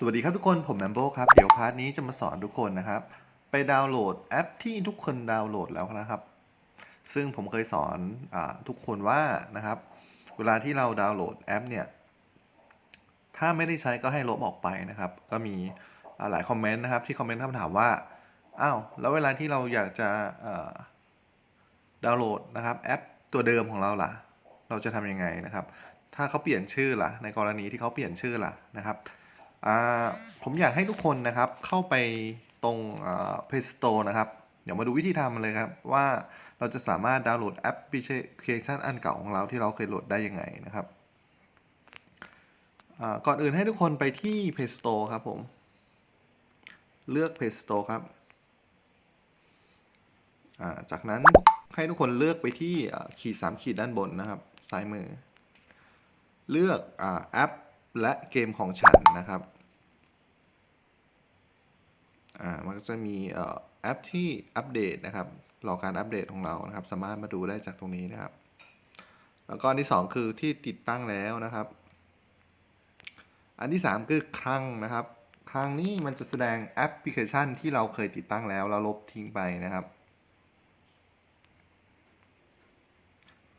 สวัสดีครับทุกคนผมแมมโบครับ เดี๋ยวพาร์ทนี้จะมาสอนทุกคนนะครับ ไปดาวน์โหลดแอปที่ทุกคนดาวน์โหลดแล้วนะครับ ซึ่งผมเคยสอนอทุกคนว่านะครับ เวลาที่เราดาวน์โหลดแอปเนี่ย ถ้าไม่ได้ใช้ก็ให้ลบออกไปนะครับ ก็มีหลายคอมเมนต์นะครับที่คอมเมนต์คำถามว่าอ้าวแล้วเวลาที่เราอยากจะดาวน์โหลดนะครับแอปตัวเดิมของเราล่ะ เราจะทำยังไงนะครับ ถ้าเขาเปลี่ยนชื่อล่ะ ในกรณีที่เขาเปลี่ยนชื่อล่ะนะครับ ผมอยากให้ทุกคนนะครับเข้าไปตรง Play Store นะครับ เดี๋ยวมาดูวิธีทำเลยครับ ว่าเราจะสามารถดาวน์โหลดแอปพลิเคชันอันเก่าของเราที่เราเคยโหลดได้ยังไงนะครับก่อนอื่นให้ทุกคนไปที่ Play Store ครับผม เลือก Play Store ครับ จากนั้นให้ทุกคนเลือกไปที่ขีดสามขีดด้านบนนะครับ ซ้ายมือ เลือกอแอป และเกมของฉันนะครับอ่ามันก็จะมีเอ่อแอปที่อัปเดตนะครับรอการอัปเดตของเรานะครับ สามารถมาดูได้จากตรงนี้นะครับ แล้วก็อันที่ 2 คือที่ติดตั้งแล้วนะครับ อันที่ 3 คือครั้งนะครับ ครั้งนี้มันจะแสดงแอปพลิเคชันที่เราเคยติดตั้งแล้วแล้วลบทิ้งไปนะครับ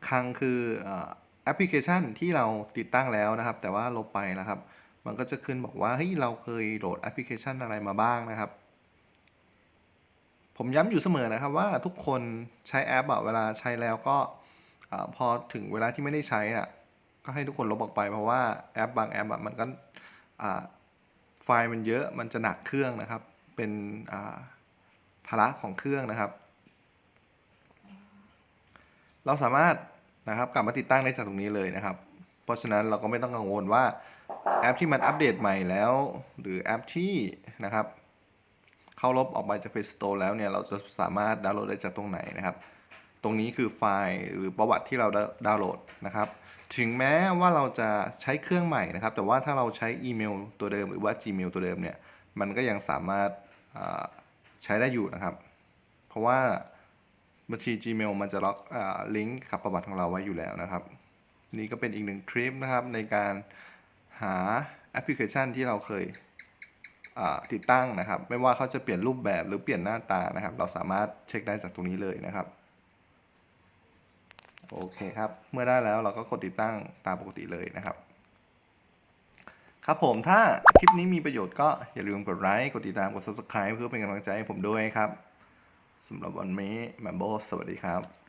ครั้งคืออ แอปพลิเคชันที่เราติดตั้งแล้วนะครับ แต่ว่าลบไปนะครับ มันก็จะขึ้นบอกว่าเฮ้ยเราเคยโหลดแอปพลิเคชันอะไรมาบ้างนะครับ ผมย้ำอยู่เสมอนะครับว่าทุกคนใช้แอปอะเวลาใช้แล้วก็พอถึงเวลาที่ไม่ได้ใช้อะก็ให้ทุกคนลบออกไปเพราะว่าแอปบางแอปอะมันก็ไฟล์มันเยอะมันจะหนักเครื่องนะครับ เป็นภาระของเครื่องนะครับ เราสามารถ นะครับ กลับมาติดตั้งได้จากตรงนี้เลยนะครับ เพราะฉะนั้นเราก็ไม่ต้องกังวลว่าแอปที่มันอัปเดตใหม่แล้ว หรือแอปที่นะครับ เข้าลบออกไปจาก Play Store แล้วเนี่ย เราจะสามารถดาวน์โหลดได้จากตรงไหนนะครับ ตรงนี้คือไฟล์หรือประวัติที่เราดาวน์โหลดนะครับ ถึงแม้ว่าเราจะใช้เครื่องใหม่นะครับ แต่ว่าถ้าเราใช้อีเมลตัวเดิมหรือว่า Gmail ตัวเดิมเนี่ย มันก็ยังสามารถใช้ได้อยู่นะครับ เพราะว่า บัญชี Gmail มันจะล็อกลิงก์กับประวัติของเราไว้อยู่แล้วนะครับ นี่ก็เป็นอีกหนึ่งทริปนะครับในการหาแอปพลิเคชันที่เราเคยติดตั้งนะครับ ไม่ว่าเขาจะเปลี่ยนรูปแบบหรือเปลี่ยนหน้าตานะครับ เราสามารถเช็คได้จากตรงนี้เลยนะครับ โอเคครับ เมื่อได้แล้วเราก็กดติดตั้งตามปกติเลยนะครับ ครับผมถ้าคลิปนี้มีประโยชน์ก็อย่าลืมกดไลค์กดติดตามกด subscribe เพื่อเป็นกำลังใจให้ผมด้วยครับ สำหรับวันนี้แมมโบสวัสดีครับ